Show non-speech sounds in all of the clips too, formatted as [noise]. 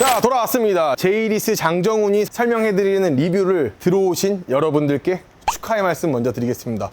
자 돌아왔습니다. 제이리스 장정훈이 설명해드리는 리뷰를 들어오신 여러분들께 축하의 말씀 먼저 드리겠습니다.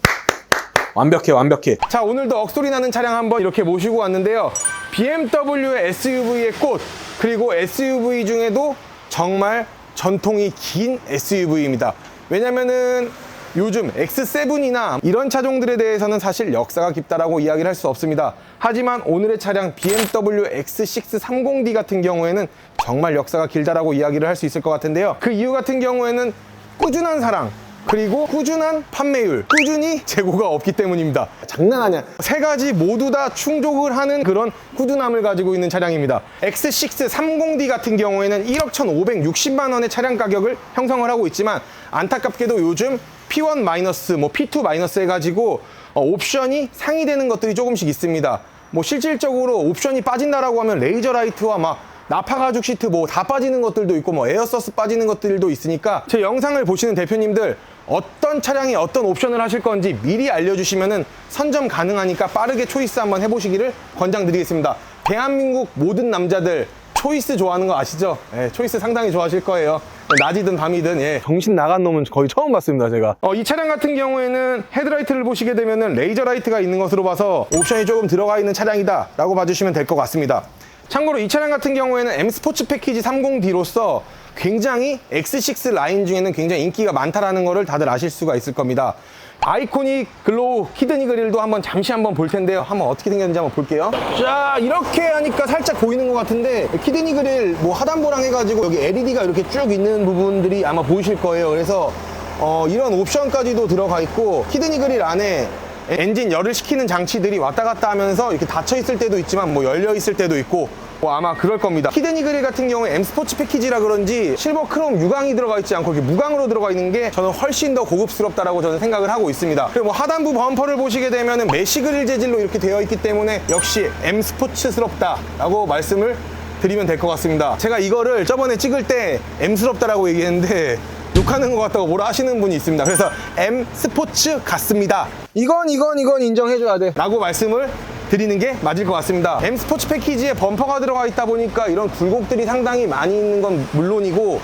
완벽해 완벽해. 자 오늘도 억소리 나는 차량 한번 이렇게 모시고 왔는데요. BMW의 SUV의 꽃 그리고 SUV 중에도 정말 전통이 긴 SUV입니다. 왜냐면은 요즘 X7이나 이런 차종들에 대해서는 사실 역사가 깊다라고 이야기를 할 수 없습니다. 하지만 오늘의 차량 BMW X630D 같은 경우에는 정말 역사가 길다라고 이야기를 할 수 있을 것 같은데요. 그 이유 같은 경우에는 꾸준한 사랑, 그리고 꾸준한 판매율, 꾸준히 [laughs] 재고가 없기 때문입니다. 장난 아니야. 세 가지 모두 다 충족을 하는 그런 꾸준함을 가지고 있는 차량입니다. X630D 같은 경우에는 1억 1,560만 원의 차량 가격을 형성을 하고 있지만 안타깝게도 요즘 P1 마이너스, 뭐 P2 마이너스 해가지고 어, 옵션이 상이되는 것들이 조금씩 있습니다. 뭐 실질적으로 옵션이 빠진다라고 하면 레이저 라이트와 막 나파 가죽 시트 뭐 다 빠지는 것들도 있고 뭐 에어서스 빠지는 것들도 있으니까 제 영상을 보시는 대표님들 어떤 차량에 어떤 옵션을 하실 건지 미리 알려주시면은 선점 가능하니까 빠르게 초이스 한번 해보시기를 권장드리겠습니다. 대한민국 모든 남자들 초이스 좋아하는 거 아시죠? 예, 초이스 상당히 좋아하실 거예요. 낮이든 밤이든 예, 정신 나간 놈은 거의 처음 봤습니다 제가. 어, 이 차량 같은 경우에는 헤드라이트를 보시게 되면은 레이저 라이트가 있는 것으로 봐서 옵션이 조금 들어가 있는 차량이다 라고 봐주시면 될 것 같습니다. 참고로 이 차량 같은 경우에는 M 스포츠 패키지 30D로서 굉장히 X6 라인 중에는 굉장히 인기가 많다라는 것을 다들 아실 수가 있을 겁니다. 아이코닉 글로우 히드니 그릴도 한번 잠시 한번 볼 텐데요. 한번 어떻게 생겼는지 한번 볼게요. 자, 이렇게 하니까 살짝 보이는 것 같은데 히드니 그릴 뭐 하단보랑 해가지고 여기 LED가 이렇게 쭉 있는 부분들이 아마 보이실 거예요. 그래서 어, 이런 옵션까지도 들어가 있고 히드니 그릴 안에 엔진 열을 식히는 장치들이 왔다 갔다 하면서 이렇게 닫혀 있을 때도 있지만 뭐 열려 있을 때도 있고 뭐 아마 그럴 겁니다. 히드니 그릴 같은 경우에 M 스포츠 패키지라 그런지 실버 크롬 유광이 들어가 있지 않고 이렇게 무광으로 들어가 있는 게 저는 훨씬 더 고급스럽다라고 저는 생각을 하고 있습니다. 그리고 뭐 하단부 범퍼를 보시게 되면은 메쉬 그릴 재질로 이렇게 되어 있기 때문에 역시 M 스포츠스럽다라고 말씀을 드리면 될 것 같습니다. 제가 이거를 저번에 찍을 때 M스럽다라고 얘기했는데 욕하는 것 같다고 뭐라 하시는 분이 있습니다. 그래서 M 스포츠 같습니다. 이건 이건 이건 인정해줘야 돼. 라고 말씀을 드리는 게 맞을 것 같습니다. M 스포츠 패키지에 범퍼가 들어가 있다 보니까 이런 굴곡들이 상당히 많이 있는 건 물론이고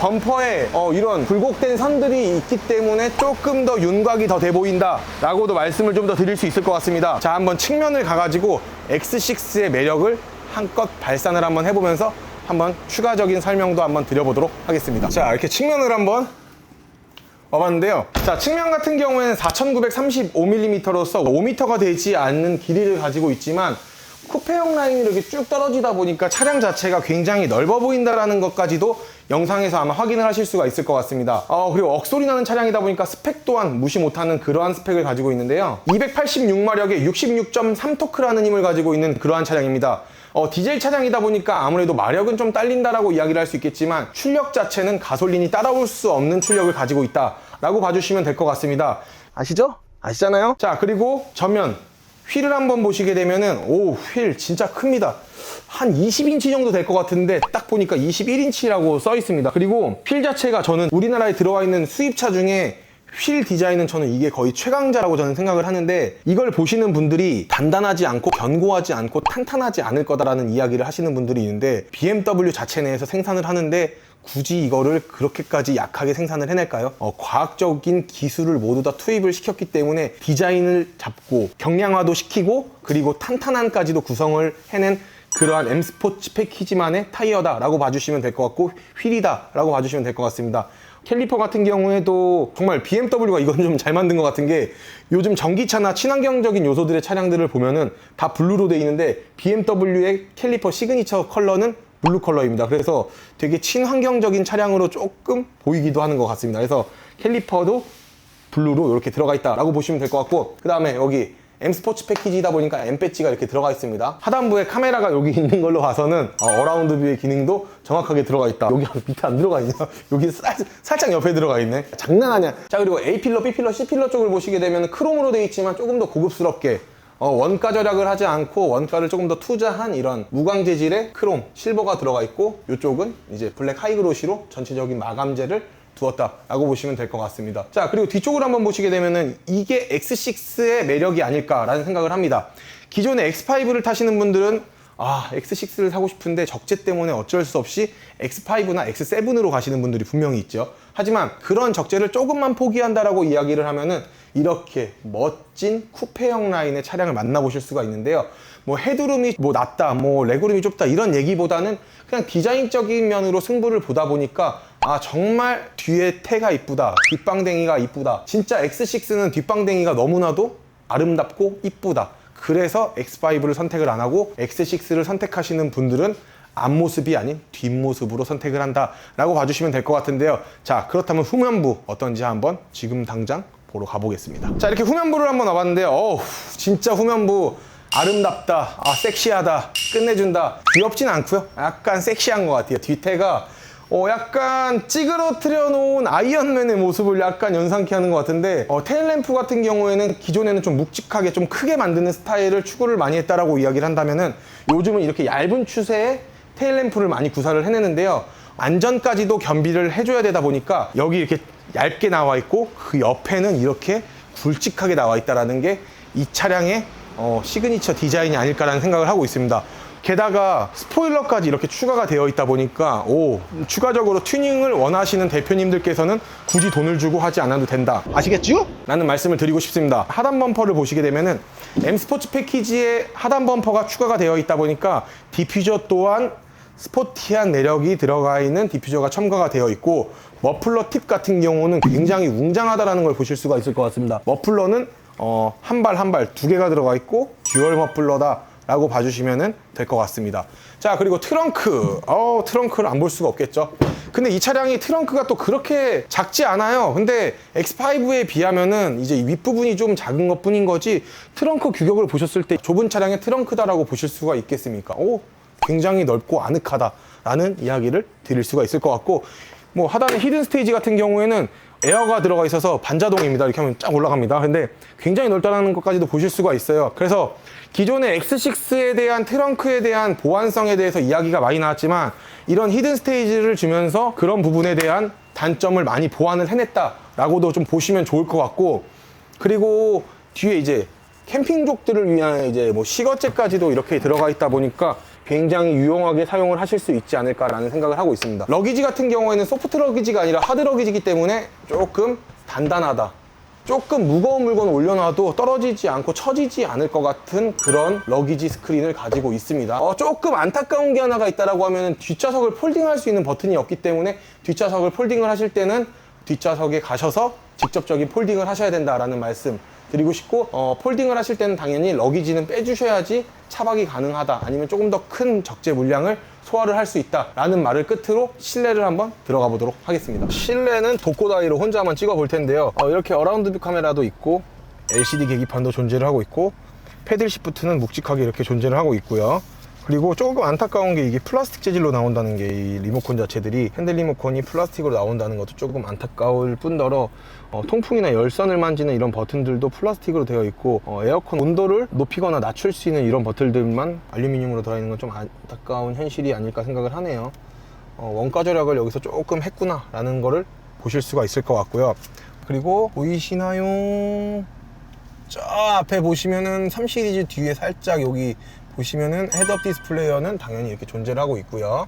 범퍼에 어, 이런 굴곡된 선들이 있기 때문에 조금 더 윤곽이 더 돼 보인다 라고도 말씀을 좀 더 드릴 수 있을 것 같습니다. 자, 한번 측면을 가가지고 X6의 매력을 한껏 발산을 한번 해보면서 한번 추가적인 설명도 한번 드려보도록 하겠습니다. 자, 이렇게 측면을 한번 와봤는데요. 자, 측면 같은 경우에는 4935mm로서 5m가 되지 않는 길이를 가지고 있지만 쿠페형 라인이 이렇게 쭉 떨어지다 보니까 차량 자체가 굉장히 넓어 보인다라는 것까지도 영상에서 아마 확인을 하실 수가 있을 것 같습니다. 어, 그리고 억소리 나는 차량이다 보니까 스펙 또한 무시 못하는 그러한 스펙을 가지고 있는데요. 286마력에 66.3토크라는 힘을 가지고 있는 그러한 차량입니다. 어, 디젤 차량이다 보니까 아무래도 마력은 좀 딸린다라고 이야기를 할 수 있겠지만 출력 자체는 가솔린이 따라올 수 없는 출력을 가지고 있다라고 봐주시면 될 것 같습니다. 아시죠? 아시잖아요? 자, 그리고 전면 휠을 한번 보시게 되면은 오, 휠 진짜 큽니다. 한 20인치 정도 될 것 같은데 딱 보니까 21인치라고 써 있습니다. 그리고 휠 자체가 저는 우리나라에 들어와 있는 수입차 중에 휠 디자인은 저는 이게 거의 최강자라고 저는 생각을 하는데 이걸 보시는 분들이 단단하지 않고 견고하지 않고 탄탄하지 않을 거다라는 이야기를 하시는 분들이 있는데 BMW 자체 내에서 생산을 하는데 굳이 이거를 그렇게까지 약하게 생산을 해낼까요? 어, 과학적인 기술을 모두 다 투입을 시켰기 때문에 디자인을 잡고 경량화도 시키고 그리고 탄탄함까지도 구성을 해낸 그러한 M 스포츠 패키지만의 타이어다라고 봐주시면 될 것 같고 휠이다라고 봐주시면 될 것 같습니다. 캘리퍼 같은 경우에도 정말 BMW가 이건 좀 잘 만든 것 같은 게 요즘 전기차나 친환경적인 요소들의 차량들을 보면은 다 블루로 되어 있는데 BMW의 캘리퍼 시그니처 컬러는 블루 컬러입니다. 그래서 되게 친환경적인 차량으로 조금 보이기도 하는 것 같습니다. 그래서 캘리퍼도 블루로 이렇게 들어가 있다라고 보시면 될 것 같고 그 다음에 여기 M 스포츠 패키지다 보니까 M 배지가 이렇게 들어가 있습니다. 하단부에 카메라가 여기 [laughs] 있는 걸로 봐서는 어, 어라운드 뷰의 기능도 정확하게 들어가 있다. 여기 [laughs] 밑에 안 들어가 있냐? [laughs] 여기 살, 살짝 옆에 들어가 있네. 장난 아니야. 자 그리고 A 필러, B 필러, C 필러 쪽을 보시게 되면 크롬으로 되어 있지만 조금 더 고급스럽게 어, 원가 절약을 하지 않고 원가를 조금 더 투자한 이런 무광 재질의 크롬, 실버가 들어가 있고 이쪽은 이제 블랙 하이그로시로 전체적인 마감재를 두었다라고 보시면 될 것 같습니다. 자, 그리고 뒤쪽으로 한번 보시게 되면은 이게 X6의 매력이 아닐까라는 생각을 합니다. 기존의 X5를 타시는 분들은 아, X6를 사고 싶은데 적재 때문에 어쩔 수 없이 X5나 X7으로 가시는 분들이 분명히 있죠. 하지만 그런 적재를 조금만 포기한다라고 이야기를 하면은 이렇게 멋진 쿠페형 라인의 차량을 만나보실 수가 있는데요. 뭐 헤드룸이 뭐 낮다, 뭐 레그룸이 좁다 이런 얘기보다는 그냥 디자인적인 면으로 승부를 보다 보니까 아 정말 뒤에 태가 이쁘다, 뒷방댕이가 이쁘다. 진짜 X6는 뒷방댕이가 너무나도 아름답고 이쁘다. 그래서 X5를 선택을 안 하고 X6를 선택하시는 분들은 앞모습이 아닌 뒷모습으로 선택을 한다라고 봐주시면 될 것 같은데요. 자, 그렇다면 후면부 어떤지 한번 지금 당장 보러 가보겠습니다. 자, 이렇게 후면부를 한번 와봤는데요. 어우, 진짜 후면부 아름답다, 아, 섹시하다, 끝내준다. 귀엽진 않고요. 약간 섹시한 것 같아요. 뒤태가 어, 약간 찌그러뜨려 놓은 아이언맨의 모습을 약간 연상케 하는 것 같은데 어, 테일램프 같은 경우에는 기존에는 좀 묵직하게 좀 크게 만드는 스타일을 추구를 많이 했다라고 이야기를 한다면은 요즘은 이렇게 얇은 추세의 테일램프를 많이 구사를 해내는데요 안전까지도 겸비를 해줘야 되다 보니까 여기 이렇게 얇게 나와 있고 그 옆에는 이렇게 굵직하게 나와 있다라는 게 이 차량의 어, 시그니처 디자인이 아닐까라는 생각을 하고 있습니다. 게다가 스포일러까지 이렇게 추가가 되어 있다 보니까 오 추가적으로 튜닝을 원하시는 대표님들께서는 굳이 돈을 주고 하지 않아도 된다 아시겠죠? 라는 말씀을 드리고 싶습니다 하단 범퍼를 보시게 되면은 M 스포츠 패키지에 하단 범퍼가 추가가 되어 있다 보니까 디퓨저 또한 스포티한 내력이 들어가 있는 디퓨저가 첨가가 되어 있고 머플러 팁 같은 경우는 굉장히 웅장하다라는 걸 보실 수가 있을 것 같습니다 머플러는 어, 한 발 한 발 두 개가 들어가 있고 듀얼 머플러다 라고 봐주시면 될 것 같습니다. 자, 그리고 트렁크. 어, 트렁크를 안 볼 수가 없겠죠. 근데 이 차량이 트렁크가 또 그렇게 작지 않아요. 근데 X5에 비하면은 이제 이 윗부분이 좀 작은 것 뿐인 거지 트렁크 규격을 보셨을 때 좁은 차량의 트렁크다라고 보실 수가 있겠습니까? 오, 굉장히 넓고 아늑하다라는 이야기를 드릴 수가 있을 것 같고 뭐 하단에 히든 스테이지 같은 경우에는 에어가 들어가 있어서 반자동입니다. 이렇게 하면 쫙 올라갑니다. 근데 굉장히 넓다는 것까지도 보실 수가 있어요. 그래서 기존의 X6에 대한 트렁크에 대한 보안성에 대해서 이야기가 많이 나왔지만 이런 히든 스테이지를 주면서 그런 부분에 대한 단점을 많이 보완을 해냈다라고도 좀 보시면 좋을 것 같고 그리고 뒤에 이제 캠핑족들을 위한 이제 뭐 시거제까지도 이렇게 들어가 있다 보니까 굉장히 유용하게 사용을 하실 수 있지 않을까라는 생각을 하고 있습니다. 러기지 같은 경우에는 소프트 러기지가 아니라 하드 러기지이기 때문에 조금 단단하다. 조금 무거운 물건 올려놔도 떨어지지 않고 처지지 않을 것 같은 그런 러기지 스크린을 가지고 있습니다. 어, 조금 안타까운 게 하나가 있다라고 하면 뒷좌석을 폴딩할 수 있는 버튼이 없기 때문에 뒷좌석을 폴딩을 하실 때는 뒷좌석에 가셔서 직접적인 폴딩을 하셔야 된다라는 말씀 드리고 싶고 어, 폴딩을 하실 때는 당연히 러기지는 빼주셔야지 차박이 가능하다. 아니면 조금 더 큰 적재 물량을 소화를 할 수 있다라는 말을 끝으로 실내를 한번 들어가 보도록 하겠습니다. 실내는 독고다이로 혼자 한번 찍어 볼 텐데요. 어, 이렇게 어라운드 뷰 카메라도 있고 LCD 계기판도 존재를 하고 있고 패들 시프트는 묵직하게 이렇게 존재를 하고 있고요 그리고 조금 안타까운 게 이게 플라스틱 재질로 나온다는 게 이 리모컨 자체들이 핸들 리모컨이 플라스틱으로 나온다는 것도 조금 안타까울 뿐더러 어, 통풍이나 열선을 만지는 이런 버튼들도 플라스틱으로 되어 있고 어, 에어컨 온도를 높이거나 낮출 수 있는 이런 버튼들만 알루미늄으로 들어있는 건 좀 안타까운 현실이 아닐까 생각을 하네요 어, 원가 절약을 여기서 조금 했구나 라는 거를 보실 수가 있을 것 같고요 그리고 보이시나요? 저 앞에 보시면은 3 시리즈 뒤에 살짝 여기 보시면은 헤드업 디스플레이어는 당연히 이렇게 존재를 하고 있고요.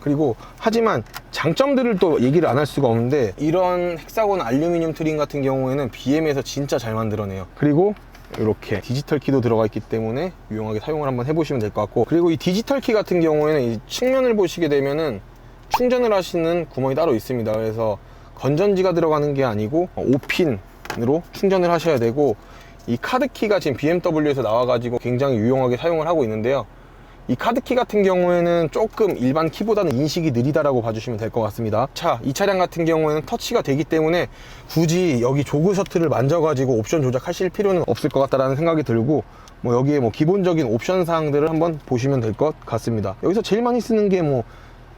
그리고 하지만 장점들을 또 얘기를 안 할 수가 없는데 이런 헥사곤 알루미늄 트림 같은 경우에는 BM에서 진짜 잘 만들어내요. 그리고 이렇게 디지털 키도 들어가 있기 때문에 유용하게 사용을 한번 해보시면 될 것 같고 그리고 이 디지털 키 같은 경우에는 이 측면을 보시게 되면은 충전을 하시는 구멍이 따로 있습니다. 그래서 건전지가 들어가는 게 아니고 5핀으로 충전을 하셔야 되고 이 카드키가 지금 BMW에서 나와가지고 굉장히 유용하게 사용을 하고 있는데요. 이 카드키 같은 경우에는 조금 일반 키보다는 인식이 느리다라고 봐주시면 될 것 같습니다. 차, 이 차량 같은 경우에는 터치가 되기 때문에 굳이 여기 조그 셔틀을 만져가지고 옵션 조작하실 필요는 없을 것 같다라는 생각이 들고 뭐 여기에 뭐 기본적인 옵션 사항들을 한번 보시면 될 것 같습니다. 여기서 제일 많이 쓰는 게 뭐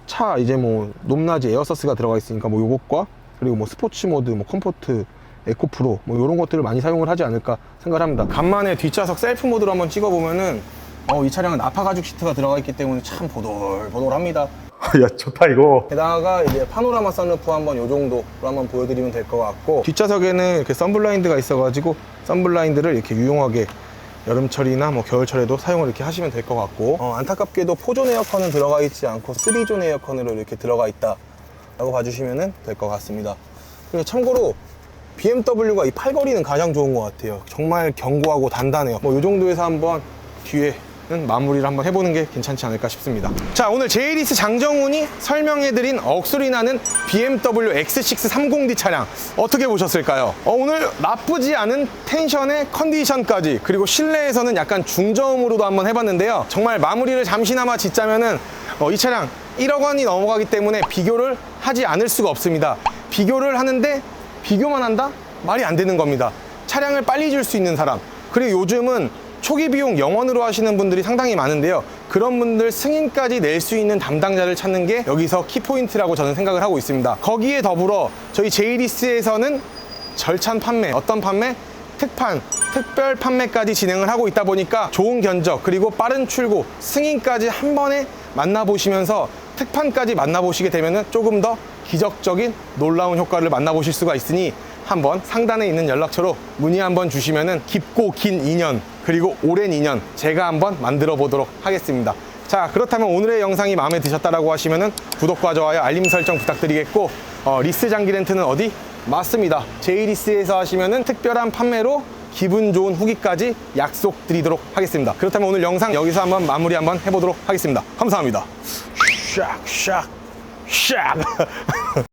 차 이제 뭐 높낮이 에어서스가 들어가 있으니까 뭐 요것과 그리고 뭐 스포츠 모드, 뭐 컴포트, 에코 프로 뭐 이런 것들을 많이 사용을 하지 않을까 생각을 합니다. 간만에 뒷좌석 셀프 모드로 한번 찍어보면은 어, 이 차량은 아파 가죽 시트가 들어가 있기 때문에 참 보들보들합니다. [laughs] 야 좋다 이거 게다가 이제 파노라마 선루프 한번 요 정도로 한번 보여드리면 될 것 같고 뒷좌석에는 이렇게 썬블라인드가 있어가지고 썬블라인드를 이렇게 유용하게 여름철이나 뭐 겨울철에도 사용을 이렇게 하시면 될 것 같고 어, 안타깝게도 4존 에어컨은 들어가 있지 않고 3존 에어컨으로 이렇게 들어가 있다 라고 봐주시면 될 것 같습니다 그리고 참고로 BMW가 이 팔걸이는 가장 좋은 것 같아요. 정말 견고하고 단단해요. 뭐 이 정도에서 한번 뒤에는 마무리를 한번 해보는 게 괜찮지 않을까 싶습니다. 자 오늘 제이리스 장정훈이 설명해드린 억소리 나는 BMW X6 30D 차량 어떻게 보셨을까요? 어, 오늘 나쁘지 않은 텐션의 컨디션까지 그리고 실내에서는 약간 중저음으로도 한번 해봤는데요. 정말 마무리를 잠시나마 짓자면은 어, 이 차량 1억 원이 넘어가기 때문에 비교를 하지 않을 수가 없습니다. 비교를 하는데 비교만 한다? 말이 안 되는 겁니다. 차량을 빨리 줄 수 있는 사람. 그리고 요즘은 초기 비용 영원으로 하시는 분들이 상당히 많은데요. 그런 분들 승인까지 낼 수 있는 담당자를 찾는 게 여기서 키포인트라고 저는 생각을 하고 있습니다. 거기에 더불어 저희 제이리스에서는 절찬 판매, 어떤 판매? 특판, 특별 판매까지 진행을 하고 있다 보니까 좋은 견적, 그리고 빠른 출고, 승인까지 한 번에 만나보시면서 특판까지 만나보시게 되면 조금 더 기적적인 놀라운 효과를 만나보실 수가 있으니 한번 상단에 있는 연락처로 문의 한번 주시면은 깊고 긴 인연 그리고 오랜 인연 제가 한번 만들어 보도록 하겠습니다. 자 그렇다면 오늘의 영상이 마음에 드셨다라고 하시면은 구독과 좋아요 알림 설정 부탁드리겠고 어, 리스 장기 렌트는 어디? 맞습니다. 제이리스에서 하시면은 특별한 판매로 기분 좋은 후기까지 약속드리도록 하겠습니다. 그렇다면 오늘 영상 여기서 한번 마무리 한번 해보도록 하겠습니다. 감사합니다. 샥, 샥, 샥. [laughs]